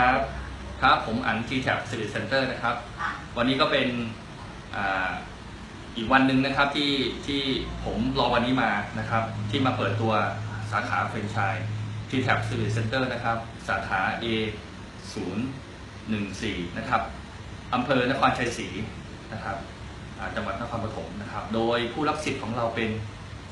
ครับ ครับ ผมอันทีแท็บสิริเซ็นเตอร์นะครับ วันนี้ก็เป็นอ,อีกวันหนึ่งนะครับที่ที่ผมรอวันนี้มานะครับ ที่มาเปิดตัวสาขาแฟรนไชส์ทีแท็บสิริเซ็นเตอร์นะครับ สาขา A 0 1 4นะครับอำเภอนครชัยศรีนะครับจังหวัดนครปฐมนะครับ โดยผู้รับสิทธิ์ของเราเป็น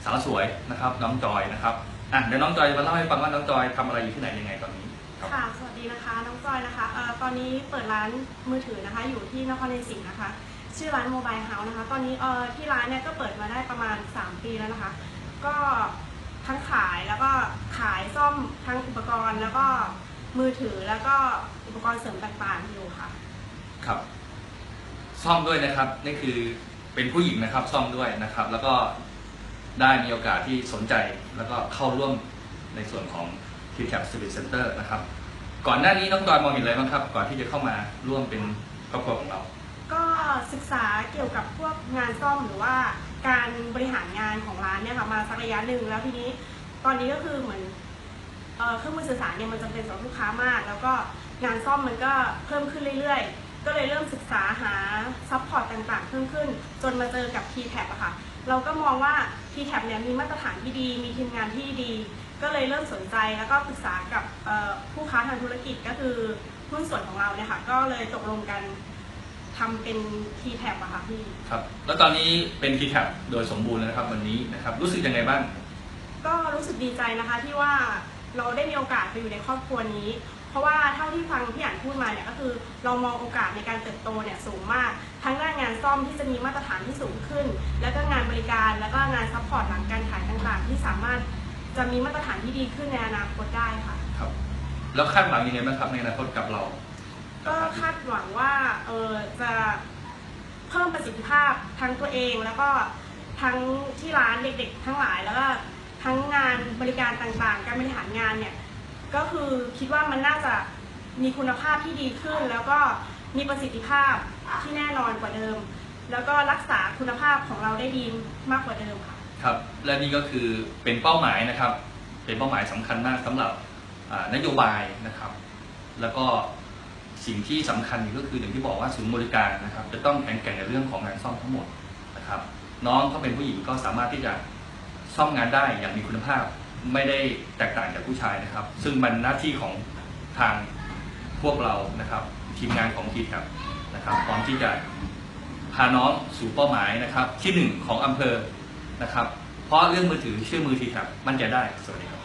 สาวสวยนะครับ น้องจอยนะครับอะเดี๋ยวน้องจอยมาเล่าให้ฟังว่าน้องจอยทำอะไรอยู่ที่ไหนยังไงตอนนี้ ครับค่ะ สวัสดีนะคะ น้องจอยนะคะเอ่อตอนนี้เปิดร้านมือถือนะคะ อยู่ที่นครนายศรีนะคะ ชื่อร้านโมบายเฮาส์นะคะ ตอนนี้เอ่อที่ร้านเนี่ยก็เปิดมาได้ประมาณ 3 ปีแล้วนะคะ ก็ทั้งขายแล้วก็ขายซ่อมทั้งอุปกรณ์แล้วก็มือถือแล้วก็อุปกรณ์เสริมต่างๆอยู่ค่ะ ครับ ซ่อมด้วยนะครับ นี่คือเป็นผู้หญิงนะครับ ซ่อมด้วยนะครับ แล้วก็ได้มีโอกาสที่สนใจแล้วก็เข้าร่วมในส่วนของ t c a p Service Center นะครับ ก่อนหน้านี้น้องจอยมองเห็นอะไรบ้างครับ ก่อนที่จะเข้ามาร่วมเป็นครอบครัวของเรา ก็ศึกษาเกี่ยวกับพวกงานซ่อมหรือว่าการบริหารงานของร้านเนี่ยค่ะมาสักระยะหนึ่งแล้วทีนี้ ตอนนี้ก็คือเหมือนเอ่อเครื่องมือสื่อสารเนี่ยมันจำเป็นสำหรับลูกค้ามาก แล้วก็งานซ่อมมันก็เพิ่มขึ้นเรื่อยๆ ก็เลยเริ่มศึกษาหาซัพพอร์ตต่างๆ เพิ่มขึ้น จนมาเจอกับ t t a b อะค่ะ เราก็มองว่า t t a b เนี่ยมีมาตรฐานที่ดี มีทีมงานที่ดี ก็เลยเริ่มสนใจแล้วก็ปรึกษากับเอ่อผู้ค้าทางธุรกิจก็คือหุ้นส่วนของเราเนี่ยค่ะ ก็เลยตกลงกันทำเป็น t t a b อะค่ะพี่ ครับ แล้วตอนนี้เป็น t c a p โดยสมบูรณ์แล้วนะครับวันนี้นะครับ รู้สึกยังไงบ้าง ก็รู้สึกดีใจนะคะที่ว่าเราได้มีโอกาสไปอยู่ในครอบครัวนี้ เพราะว่าเท่าที่ฟังพี่อ่านพูดมาเนี่ยก็คือ เรามองโอกาสในการเติบโตเนี่ยสูงมากทั้งด้านงาน ซ่อมที่จะมีมาตรฐานที่สูงขึ้น แล้วก็งานบริการ แล้วก็งานซัพพอร์ตหลังการขายต่างๆ ที่สามารถจะมีมาตรฐานที่ดีขึ้นในอนาคตได้ค่ะ ครับ แล้วคาดหวังยังไงบ้างครับในอนาคตกับเรา ก็คาดหวังว่าเออจะเพิ่มประสิทธิภาพทั้งตัวเองแล้วก็ทั้งที่ร้านเด็กๆ ทั้งหลายแล้วก็ทั้งงานบริการต่างๆ การบริหารงานเนี่ยก็คือคิดว่ามันน่าจะมีคุณภาพที่ดีขึ้นแล้วก็ มีประสิทธิภาพที่แน่นอนกว่าเดิม แล้วก็รักษาคุณภาพของเราได้ดีมากกว่าเดิมค่ะ ครับ และนี่ก็คือเป็นเป้าหมายนะครับ เป็นเป้าหมายสำคัญมากสำหรับอ่านโยบายนะครับ แล้วก็สิ่งที่สำคัญก็คืออย่างที่บอกว่าศูนย์บริการนะครับ จะต้องแข็งแกร่งในเรื่องของงานซ่อมทั้งหมดนะครับ น้องเขาเป็นผู้หญิงก็สามารถที่จะซ่อมงานได้อย่างมีคุณภาพ ไม่ได้แตกต่างจากผู้ชายนะครับ ซึ่งมันหน้าที่ของทาง พวกเรานะครับทีมงานของทีแคนะครับพร้อมที่จะพาน้องสู่เป้าหมายนะครับที่หนึ่งของอำเภอนะครับ เพราะเรื่องมือถือเชื่อมือทีครับมันจะได้สวัสดีครับ